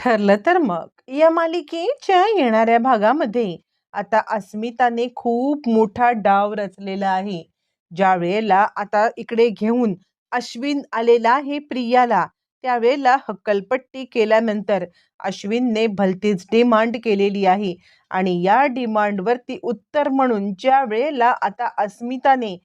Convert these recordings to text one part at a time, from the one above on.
ठरलं तर मग. या मालिकेच्या येणाऱ्या भागामध्ये आता अस्मिताने खूप मोठा डाव रचलेला आहे. ज्या वेळेला आता इकडे घेऊन अश्विन आलेला आहे प्रियाला त्यावेळेला हक्कलपट्टी केल्यानंतर अश्विनने भलतीच डिमांड केलेली आहे आणि या डिमांडवरती उत्तर म्हणून ज्या वेळेला आता अस्मिताने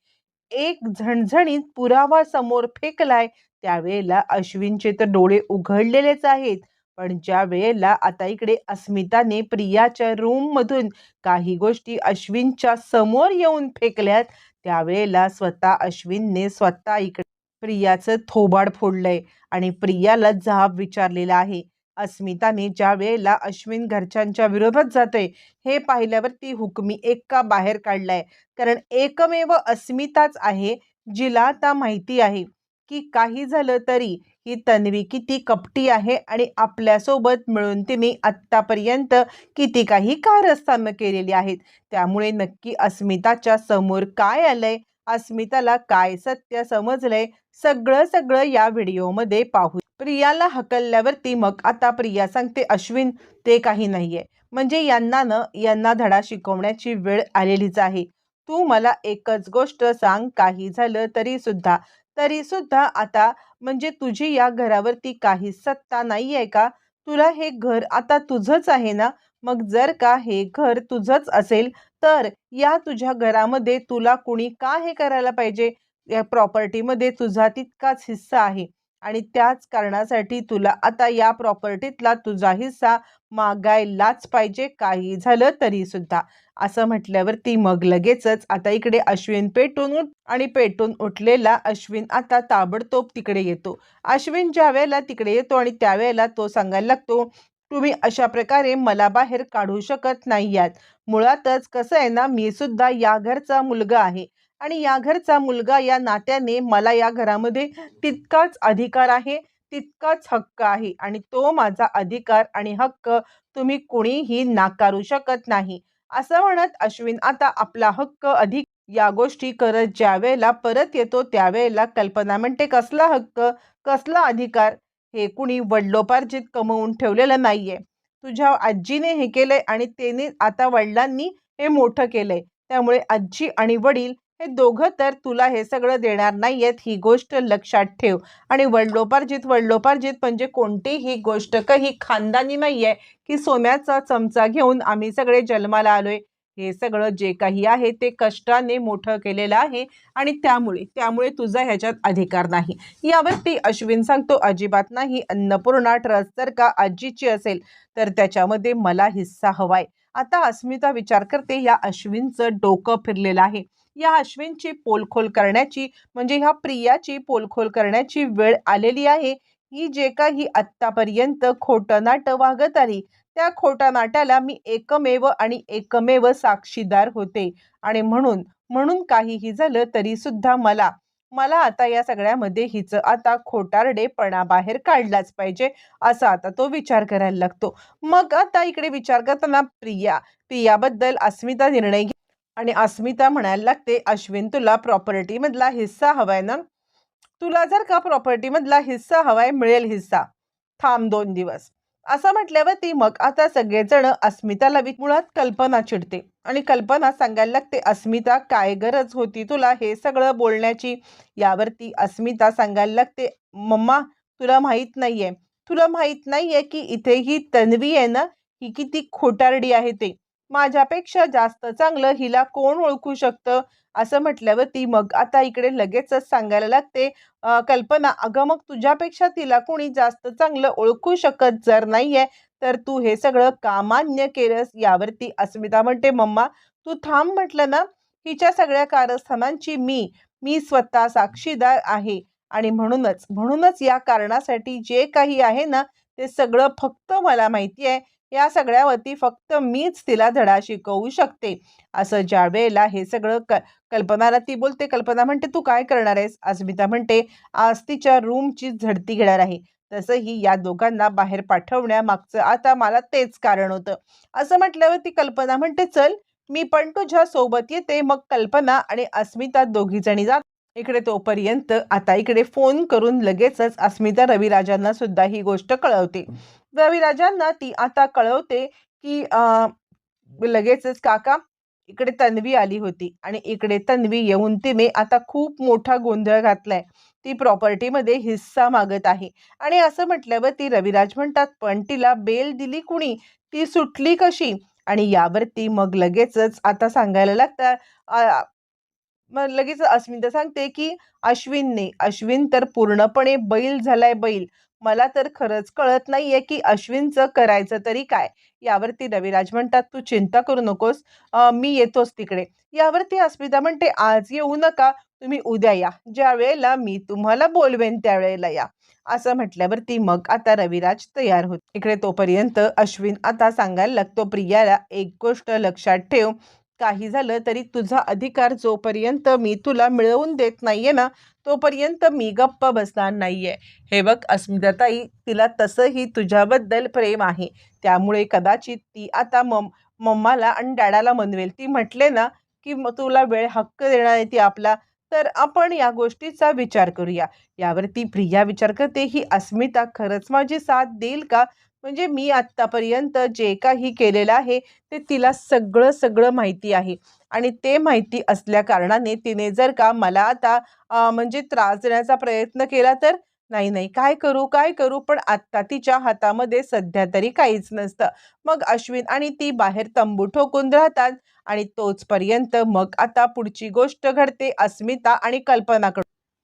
एक झणझणीत पुरावा समोर फेकलाय त्यावेळेला अश्विनचे तर डोळे उघडलेलेच आहेत. पण ज्या वेळेला आता इकडे अस्मिताने प्रियाच्या रूममधून काही गोष्टी अश्विनच्या समोर येऊन फेकल्यात त्यावेळेला स्वतः अश्विनने स्वतः इकडे प्रियाचं थोबाड फोडलंय आणि प्रियाला जाब विचारलेला आहे. अस्मिताने ज्या वेळेला अश्विन घरच्यांच्या विरोधात जातोय हे पाहिल्यावर ती हुकमी एक्का बाहेर काढलाय? कारण एकमेव अस्मिताच आहे जिला आता माहिती आहे की काही झालं तरी ही तन्वी किती कपटी आहे आणि आपल्यासोबत मिळून तिने आत्तापर्यंत किती काही कारस्थानं केलेली आहेत. त्यामुळे नक्की अस्मिताच्या समोर काय आलंय? अस्मिताला काय सत्य समजलंय? सगळं सगळं या व्हिडिओमध्ये पाहू. प्रियाला हकलल्यावरती मग आता प्रिया सांगते अश्विन ते काही नाहीये. म्हणजे यांना न यांना धडा शिकवण्याची वेळ आलेलीच आहे. तू मला एकच गोष्ट सांग काही झालं तरी सुद्धा. तरी सुद्धा आता म्हणजे तुझी या घरावरती काही सत्ता नाही आहे का? तुला हे घर आता तुझंच आहे ना? मग जर का हे घर तुझंच असेल तर या तुझ्या घरामध्ये तुला कुणी का हे करायला पाहिजे? या प्रॉपर्टीमध्ये तुझा तितकाच हिस्सा आहे. आणि त्याच कारणासाठी तुला आता या प्रॉपर्टीतला तुझा हिस्सा मागायलाच पाहिजे. काही झालं तरी सुद्धा. असं म्हटल्यावरती मग लगेचच आता इकडे अश्विन पेटून उठ आणि पेटून उठलेला अश्विन आता ताबडतोब तिकडे येतो. अश्विन ज्या वेळेला तिकडे येतो आणि त्यावेळेला तो सांगायला लागतो तुम्ही अशा प्रकारे मला बाहेर काढू शकत नाही आहात मुळातच कसं आहे ना मी सुद्धा या घरचा मुलगा आहे. आणि या घरचा मुलगा या नात्याने मला या घरामध्ये तितकाच अधिकार आहे तितकाच हक्क आहे आणि तो माझा अधिकार आणि हक्क तुम्ही कुणीही नाकारू शकत नाही. असं म्हणत अश्विन आता आपला हक्क अधिक या गोष्टी करत ज्या वेळेला परत येतो त्यावेळेला कल्पना म्हणते कसला हक्क? कसला अधिकार? हे कुणी वडलोपार्जित कमवून ठेवलेलं नाहीये. तुझ्या आजीने हे केलंय आणि त्याने आता वडिलांनी हे मोठं केलंय. त्यामुळे आजी आणि वडील हे दोघं तर तुला हे सगळं देणार नाहीयेत ही गोष्ट लक्षात ठेव. आणि वडलोपार्जित वडलोपार्जित म्हणजे कोणतीही गोष्ट काही खानदानी नाहीये की सोन्याचा चमचा घेऊन आम्ही सगळे जन्माला आलोय. हे सगळं जे काही आहे ते कष्टाने मोठं केलेलं आहे आणि त्यामुळे त्यामुळे तुझा ह्याच्यात अधिकार नाही. यावरती अश्विन सांगतो अजिबात नाही अन्नपूर्णा ट्रस्ट जर का आजीची असेल तर त्याच्यामध्ये मला हिस्सा हवाय. आता अस्मिता विचार करते या अश्विनचं डोकं फिरलेलं आहे. या अश्विनची पोलखोल करण्याची म्हणजे ह्या प्रियाची पोलखोल करण्याची वेळ आलेली आहे. ही जे काही आत्तापर्यंत खोटं नाटं वागत आली त्या खोट्या नाट्याला मी एकमेव आणि एकमेव साक्षीदार होते. आणि म्हणून म्हणून काहीही झालं तरी सुद्धा मला मला आता या सगळ्यामध्ये हिचं आता खोटारडेपणा बाहेर काढलाच पाहिजे असा आता तो विचार करायला लागतो. मग आता इकडे विचार करताना प्रिया प्रियाबद्दल अस्मिता निर्णय घे आणि अस्मिता म्हणायला लागते अश्विन तुला प्रॉपर्टीमधला हिस्सा हवाय ना? तुला जर का प्रॉपर्टीमधला हिस्सा हवाय मिळेल हिस्सा. थांब दोन दिवस. असं म्हटल्यावरती मग आता सगळेजण अस्मिताला वि- मुळात कल्पना चिडते. आणि कल्पना सांगायला लागते अस्मिता काय गरज होती तुला हे सगळं बोलण्याची? यावरती अस्मिता सांगायला लागते मम्मा तुला माहीत नाहीये. तुला माहीत नाहीये की इथे ही तन्वी आहे ना? ही किती खोटारडी आहे ते. माझ्यापेक्षा जास्त चांगलं हिला कोण ओळखू शकतं? असं म्हटल्यावर ती मग आता इकडे लगेचच सांगायला लागते कल्पना अगं मग तुझ्यापेक्षा तिला कोणी जास्त चांगलं ओळखू शकत जर नाहीये तर तू हे सगळं कामान्य केलंस यावरती अस्मिता म्हणते. मम्मा तू थांब म्हटलं ना हिच्या सगळ्या कारस्थानांची मी मी स्वतः साक्षीदार आहे आणि म्हणूनच म्हणूनच या कारणासाठी जे काही आहे ना ते सगळं फक्त मला माहिती आहे या सगळ्यावरती फक्त मीच तिला धडा शिकवू शकते. असं ज्या वेळेला हे सगळं क कल्पनाला ती बोलते कल्पना म्हणते तू काय करणार आहेस? अस्मिता म्हणते आज तिच्या रूमची झडती घेणार आहे. तसंही या दोघांना बाहेर पाठवण्यामागचं आता मला तेच कारण होतं. असं म्हटल्यावर ती कल्पना म्हणते चल मी पण तुझ्या सोबत येते. मग कल्पना आणि अस्मिता दोघी जणी जात इकडे तोपर्यंत आता इकडे फोन करून लगेचच अस्मिता रविराजांना सुद्धा ही गोष्ट कळवते. रविराजांना ती आता कळवते की लगेचच काका इकडे तन्वी आली होती आणि इकडे तन्वी येऊन तिने आता खूप मोठा गोंधळ घातलाय. ती प्रॉपर्टीमध्ये हिस्सा मागत आहे. आणि असं म्हटल्यावर ती रविराज म्हणतात पण तिला बेल दिली कुणी? ती सुटली कशी? आणि यावरती मग लगेचच आता सांगायला लागतात मग लगेच अस्मिता सांगते की अश्विनने अश्विन तर पूर्णपणे बैल झालाय बैल. मला तर खरंच कळत नाहीये की अश्विनचं करायचं तरी काय. यावरती रविराज म्हणतात तू चिंता करू नकोस. मी येतोच तिकडे. यावरती अस्मिता म्हणते आज येऊ नका. तुम्ही उद्या या. ज्या वेळेला मी तुम्हाला बोलवेन त्यावेळेला या. असं म्हटल्यावरती मग आता रविराज तयार होत. इकडे तोपर्यंत अश्विन आता सांगायला लागतो प्रियाला एक गोष्ट लक्षात ठेव. काही झालं तरी तुझा अधिकार जोपर्यंत मी तुला मिळवून देत नाहीये ना तोपर्यंत मी गप्प बसणार नाहीये. हे बघ अस्मिताताई तिला तसंही तुझ्याबद्दल प्रेम आहे. त्यामुळे कदाचित ती आता मम मम्माला आणि डॅडाला म्हणवेल ती म्हटले ना की तुला वेळ हक्क देणार आहे ती आपला तर आपण या गोष्टीचा विचार करूया. यावरती प्रिया विचार करते ही अस्मिता खरंच माझी साथ देईल का? म्हणजे मी आत्तापर्यंत जे काही केलेलं आहे ते तिला सगळं सगळं माहिती आहे. आणि ते माहिती असल्या कारणाने तिने जर का मला आता म्हणजे त्रास देण्याचा प्रयत्न केला तर नाही नाही काय करू काय करू? पण आत्ता तिच्या हातामध्ये सध्या तरी काहीच नसतं. मग अश्विन आणि ती बाहेर तंबू ठोकून राहतात आणि तोचपर्यंत मग आता पुढची गोष्ट घडते अस्मिता आणि कल्पनाकडून.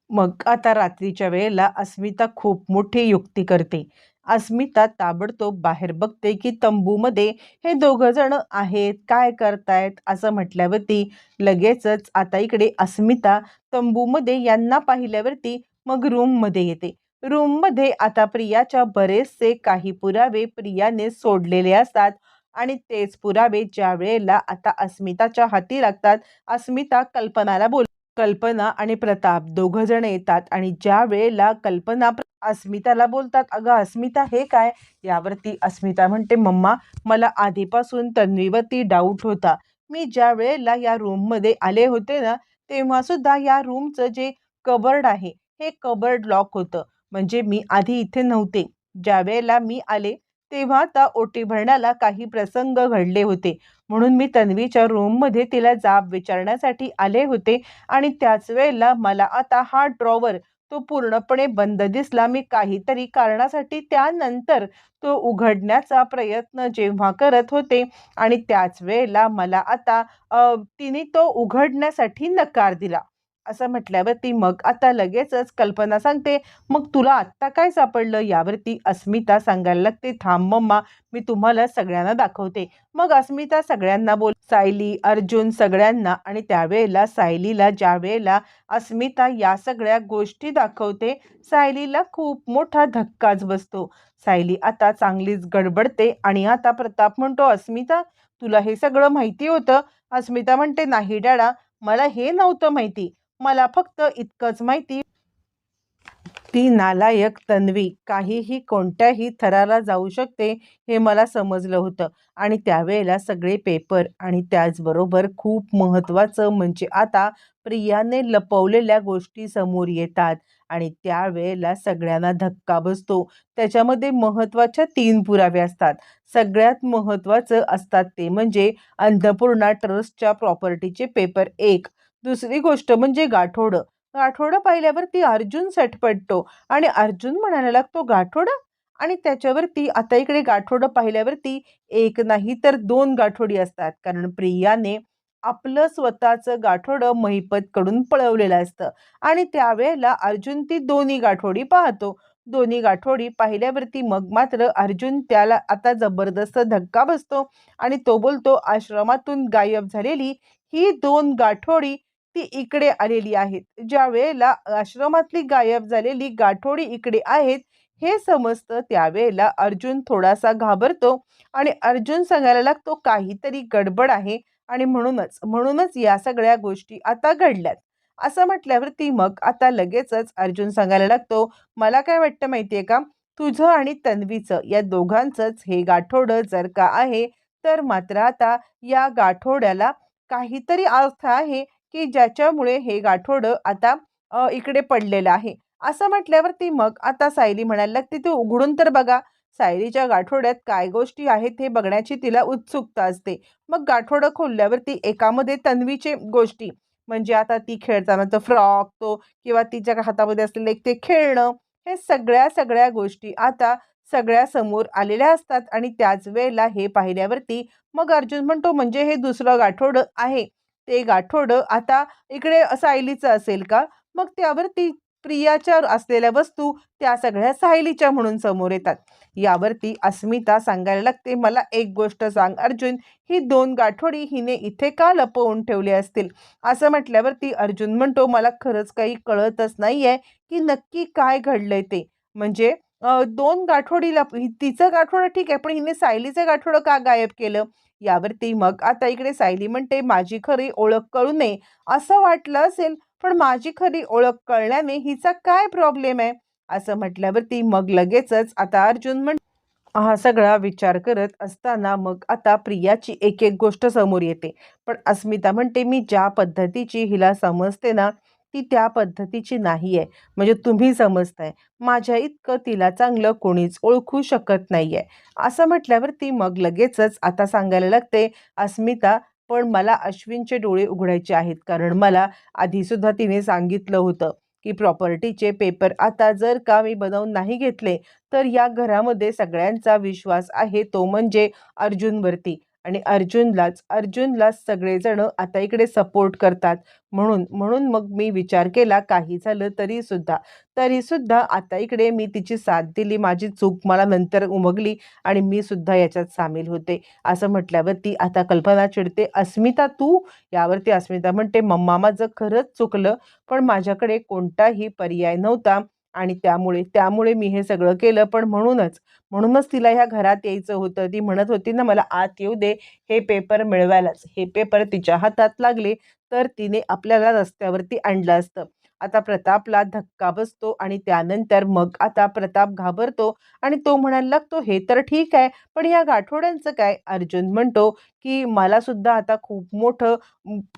मग आता रात्रीच्या वेळेला अस्मिता खूप मोठी युक्ती करते. अस्मिता ताबडतोब बाहेर बघते की तंबूमध्ये हे दोघं जण आहेत. काय करतायत? असं म्हटल्यावरती लगेचच आता इकडे अस्मिता तंबूमध्ये यांना पाहिल्यावरती मग रूममध्ये येते. रूममध्ये आता प्रियाच्या बरेचसे काही पुरावे प्रियाने सोडलेले असतात आणि तेच पुरावे ज्या वेळेला आता अस्मिताच्या हाती लागतात अस्मिता कल्पनाला बोल कल्पना आणि प्रताप दोघं जण येतात आणि ज्या वेळेला कल्पना अस्मिताला बोलतात अगं अस्मिता हे काय? यावरती अस्मिता म्हणते मम्मा मला आधीपासून तन्वीवरती डाऊट होता. मी ज्या वेळेला या रूममध्ये आले होते ना तेव्हा सुद्धा या रूमचं जे कबर्ड आहे हे कबर्ड लॉक होतं. म्हणजे मी आधी इथे नव्हते. ज्या वेळेला मी आले तेव्हा आता ओटी भरण्याला काही प्रसंग घडले होते. म्हणून मी तन्वीच्या रूममध्ये तिला जाब विचारण्यासाठी आले होते आणि त्याच वेळेला मला आता हा ड्रॉवर तो पूर्णपणे बंद दिसला. मी काहीतरी कारणासाठी त्यानंतर तो उघडण्याचा प्रयत्न जेव्हा करत होते आणि त्याच वेळेला मला आता तिने तो उघडण्यासाठी नकार दिला. असं म्हटल्यावर ती मग आता लगेचच कल्पना सांगते मग तुला आत्ता काय सापडलं? यावरती अस्मिता सांगायला लागते थांब मम्मा मी तुम्हाला सगळ्यांना दाखवते. मग अस्मिता सगळ्यांना बोल सायली अर्जुन सगळ्यांना आणि त्यावेळेला सायलीला ज्या वेळेला अस्मिता या सगळ्या गोष्टी दाखवते सायलीला खूप मोठा धक्काच बसतो. सायली आता चांगलीच गडबडते आणि आता प्रताप म्हणतो अस्मिता तुला हे सगळं माहिती होतं? अस्मिता म्हणते नाही डॅडा मला हे नव्हतं माहिती. मला फक्त इतकंच माहिती. ती नालायक तन्वी काहीही कोणत्याही थराला जाऊ शकते हे मला समजलं होतं. आणि त्यावेळेला सगळे पेपर आणि त्याचबरोबर खूप महत्त्वाचं म्हणजे आता प्रियाने लपवलेल्या गोष्टी समोर येतात आणि त्यावेळेला सगळ्यांना धक्का बसतो. त्याच्यामध्ये महत्त्वाच्या तीन पुरावे असतात. सगळ्यात महत्त्वाचं असतात ते म्हणजे अन्नपूर्णा ट्रस्टच्या प्रॉपर्टीचे पेपर एक दुसरी गोष्ट म्हणजे गाठोडं. गाठोडं पाहिल्यावरती अर्जुन सटपटतो आणि अर्जुन म्हणायला लागतो गाठोडं? आणि त्याच्यावरती आता इकडे गाठोडं पाहिल्यावरती एक नाही तर दोन गाठोडी असतात. कारण प्रियाने आपलं स्वतःचं गाठोडं महिपतकडून पळवलेलं असतं. आणि त्यावेळेला अर्जुन ती दोन्ही गाठोडी पाहतो. दोन्ही गाठोडी पाहिल्यावरती मग मात्र अर्जुन त्याला आता जबरदस्त धक्का बसतो आणि तो बोलतो आश्रमातून गायब झालेली ही दोन गाठोडी ती इकडे आलेली आहेत. ज्या वेळेला आश्रमातली गायब झालेली गाठोडी इकडे आहेत हे समजतं त्यावेळेला अर्जुन थोडासा घाबरतो आणि अर्जुन सांगायला लागतो काहीतरी गडबड आहे. आणि म्हणूनच म्हणूनच या सगळ्या गोष्टी आता घडल्यात. असं म्हटल्यावरती मग आता लगेचच अर्जुन सांगायला लागतो मला काय वाटतं माहितीये का? तुझं आणि तन्वीचं या दोघांचंच हे गाठोडं जर का आहे तर मात्र आता या गाठोड्याला काहीतरी अर्थ आहे की ज्याच्यामुळे हे गाठोडं आता इकडे पडलेलं आहे. असं म्हटल्यावरती मग आता सायली म्हणायला लागते ते उघडून तर बघा सायलीच्या गाठोड्यात काय गोष्टी आहेत हे बघण्याची तिला उत्सुकता असते. मग गाठोडं खोलल्यावरती एकामध्ये तन्वीचे गोष्टी म्हणजे आता ती खेळताना तो फ्रॉक तो किंवा तिच्या हातामध्ये असलेलं एक ते खेळणं हे सगळ्या सगळ्या गोष्टी आता सगळ्या समोर आलेल्या असतात. आणि त्याच वेळेला हे पाहिल्यावरती मग अर्जुन म्हणतो म्हणजे हे दुसरं गाठोडं आहे. ते गाठोडं आता इकडे सायलीचं असेल का? मग त्यावरती प्रियाच्या असलेल्या वस्तू त्या सगळ्या सायलीच्या म्हणून समोर येतात. यावरती अस्मिता सांगायला लागते मला एक गोष्ट सांग अर्जुन ही दोन गाठोडी हिने इथे का लपवून ठेवली असतील? असं म्हटल्यावरती अर्जुन म्हणतो मला खरंच काही कळतच नाही आहे की नक्की काय घडलंय ते. म्हणजे दोन गाठोडी लप तिचं गाठोडं ठीक आहे पण हिने सायलीचं गाठोडं का गायब केलं? यावरती मग आता इकडे सायली म्हणते माझी खरी ओळख कळू नये. असं वाटलं असेल पण माझी खरी ओळख कळण्याने हिचा काय प्रॉब्लेम आहे? असं म्हटल्यावरती मग लगेचच आता अर्जुन म्हण हा सगळा विचार करत असताना मग आता प्रियाची एक एक गोष्ट समोर येते. पण अस्मिता म्हणते मी ज्या पद्धतीची हिला समजते ना ती त्या पद्धतीची नाही आहे म्हणजे तुम्ही समजताय. माझ्या इतकं तिला चांगलं कोणीच ओळखू शकत नाही आहे असं म्हटल्यावर ती मग लगेचच आता सांगायला लागते अस्मिता पण मला अश्विनचे डोळे उघडायचे आहेत. कारण मला आधीसुद्धा तिने सांगितलं होतं की प्रॉपर्टीचे पेपर आता जर का मी बनवून नाही घेतले तर या घरामध्ये सगळ्यांचा विश्वास आहे तो म्हणजे अर्जुनवरती. आणि अर्जुनलाच अर्जुनलाच सगळेजण आता इकडे सपोर्ट करतात. म्हणून म्हणून मग मी विचार केला काही झालं तरीसुद्धा तरीसुद्धा आता इकडे मी तिची साथ दिली माझी चूक मला नंतर उमगली आणि मी सुद्धा याच्यात सामील होते. असं म्हटल्यावरती आता कल्पना चिडते अस्मिता तू? यावरती अस्मिता म्हणते मम्मा माझं खरंच चुकलं पण माझ्याकडे कोणताही पर्याय नव्हता. आणि त्यामुळे त्यामुळे मी हे सगळं केलं. पण म्हणूनच म्हणूनच तिला ह्या घरात यायचं होतं. ती म्हणत होती ना मला आत येऊ दे. हे पेपर मिळवायलाच. हे पेपर तिच्या हातात लागले. तर तिने आपल्याला रस्त्यावरती आणलं असतं. आता प्रतापला धक्का बसतो आणि त्यानंतर मग आता प्रताप घाबरतो आणि तो म्हणायला लागतो हे तर ठीक आहे पण या गाठोड्यांचं काय? अर्जुन म्हणतो की मला सुद्धा आता खूप मोठं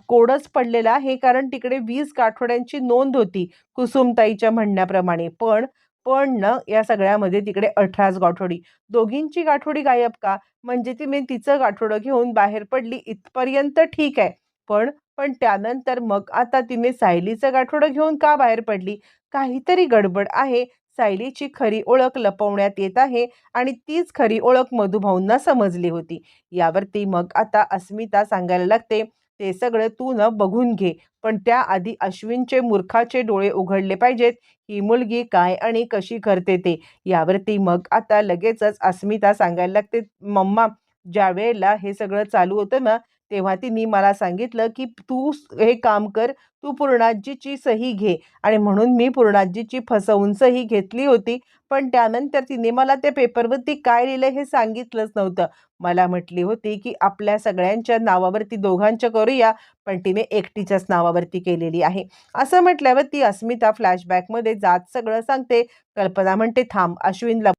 कोडच पडलेलं आहे कारण तिकडे वीस गाठोड्यांची नोंद होती कुसुमताईच्या म्हणण्याप्रमाणे. पण पण न या सगळ्यामध्ये तिकडे अठराच गाठोडी. दोघींची गाठोडी गायब का? म्हणजे ती मी तिचं गाठोडं घेऊन बाहेर पडली इथपर्यंत ठीक आहे. पण पण त्यानंतर मग आता तिने सायलीचं गाठोडं घेऊन का बाहेर पडली? काहीतरी गडबड आहे. सायलीची खरी ओळख लपवण्यात येत आहे आणि तीच खरी ओळख मधुभाऊंना समजली होती. यावरती मग आता अस्मिता सांगायला लागते ते सगळं तू न बघून घे पण त्याआधी अश्विनचे मूर्खाचे डोळे उघडले पाहिजेत. ही मुलगी काय आणि कशी करते ते? यावरती मग आता लगेचच अस्मिता सांगायला लागते मम्मा ज्या वेळेला हे सगळं चालू होतं ना तेव्हा तिने मला सांगितलं की तू हे काम कर तू पूर्णाजीची सही घे. आणि म्हणून मी पूर्णाजीची फसवून सही घेतली होती. पण त्यानंतर तिने मला त्या पेपरवरती काय लिहिलं हे सांगितलंच नव्हतं. मला म्हटली होती की आपल्या सगळ्यांच्या नावावरती दोघांच्या करूया पण तिने एकटीच्याच नावावरती केलेली आहे. असं म्हटल्यावर ती अस्मिता फ्लॅशबॅकमध्ये जात सगळं सांगते. कल्पना म्हणते थांब अश्विनला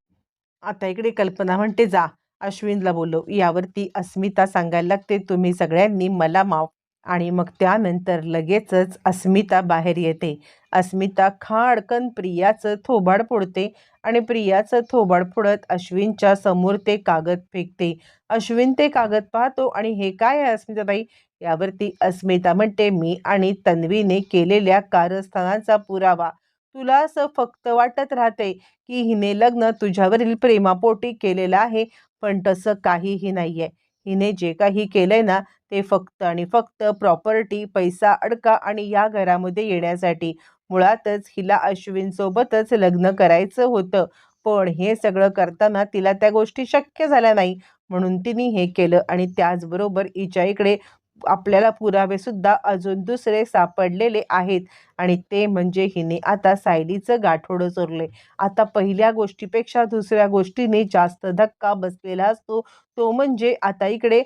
आता इकडे कल्पना म्हणते जा. अश्विनला बोललो यावरती अस्मिता सांगायला लागते तुम्ही सगळ्यांनी मला माफ. आणि मग त्यानंतर लगेचच अस्मिता बाहेर येते. अस्मिता खाडकन प्रियाचं थोबाड फोडते आणि प्रियाचं थोबाड फोडत अश्विनच्या समोर ते कागद फेकते. अश्विन ते कागद पाहतो आणि हे काय आहे अस्मिताबाई? यावरती अस्मिता म्हणते मी आणि तन्वीने केलेल्या कारस्थानाचा पुरावा. तुला असं फक्त वाटत राहते की हिने लग्न तुझ्यावरील प्रेमापोटी केलेलं आहे पण तसं काहीही नाही आहे हिने जे काही केलंय ना ते फक्त आणि फक्त प्रॉपर्टी पैसा अडका आणि या घरामध्ये येण्यासाठी. मुळातच हिला अश्विनसोबतच लग्न करायचं होतं. पण हे सगळं करताना तिला त्या गोष्टी शक्य झाल्या नाही. म्हणून तिने हे केलं आणि त्याचबरोबर हिच्या इकडे आपल्याला पुरावे सुद्धा अजून दुसरे सापडलेले आहेत. आणि ते म्हणजे हिने आता सायलीचं गाठोडं चोरले आता पहिल्या गोष्टीपेक्षा दुसऱ्या गोष्टीने जास्त धक्का बसलेला असतो. तो म्हणजे आता इकडे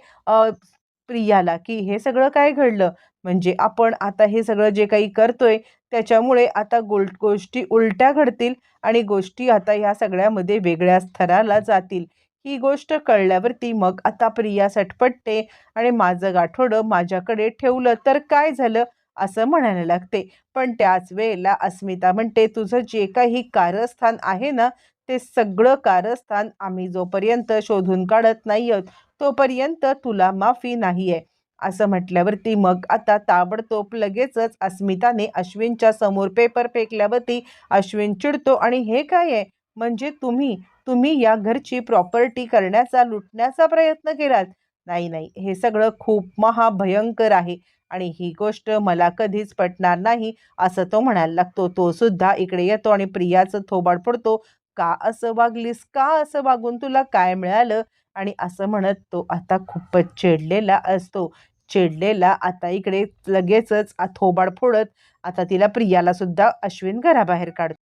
प्रियाला की हे सगळं काय घडलं? म्हणजे आपण आता हे सगळं जे काही करतोय त्याच्यामुळे आता गोल गोष्टी उलट्या घडतील आणि गोष्टी आता ह्या सगळ्यामध्ये वेगळ्या स्तराला जातील. ही गोष्ट कळल्यावरती मग आता प्रिया सटपटते आणि माझं गाठोडं माझ्याकडे ठेवलं तर काय झालं? असं म्हणायला लागते. पण त्याच वेळेला अस्मिता म्हणते तुझं जे काही कारस्थान आहे ना ते सगळं कारस्थान आम्ही जोपर्यंत शोधून काढत नाही आहोत तोपर्यंत तुला माफी नाही आहे असं म्हटल्यावरती मग आता ताबडतोब लगेचच अस्मिताने अश्विनच्या समोर पेपर फेकल्यावरती अश्विन चिडतो आणि हे काय आहे? म्हणजे तुम्ही तुम्ही या घरची प्रॉपर्टी करण्याचा लुटण्याचा प्रयत्न केलात? नाही नाही. हे सगळं खूप महाभयंकर आहे. आणि ही गोष्ट मला कधीच पटणार नाही असं तो म्हणायला लागतो. तो सुद्धा इकडे येतो आणि प्रियाचं थोबाड पडतो का असं वागलीस? का असं वागून तुला काय मिळालं? आणि असं म्हणत तो आता खूपच चिडलेला असतो. चिडलेला आता इकडे लगेचच थोबाड फोडत आता तिला प्रियाला सुद्धा अश्विन घराबाहेर काढतो.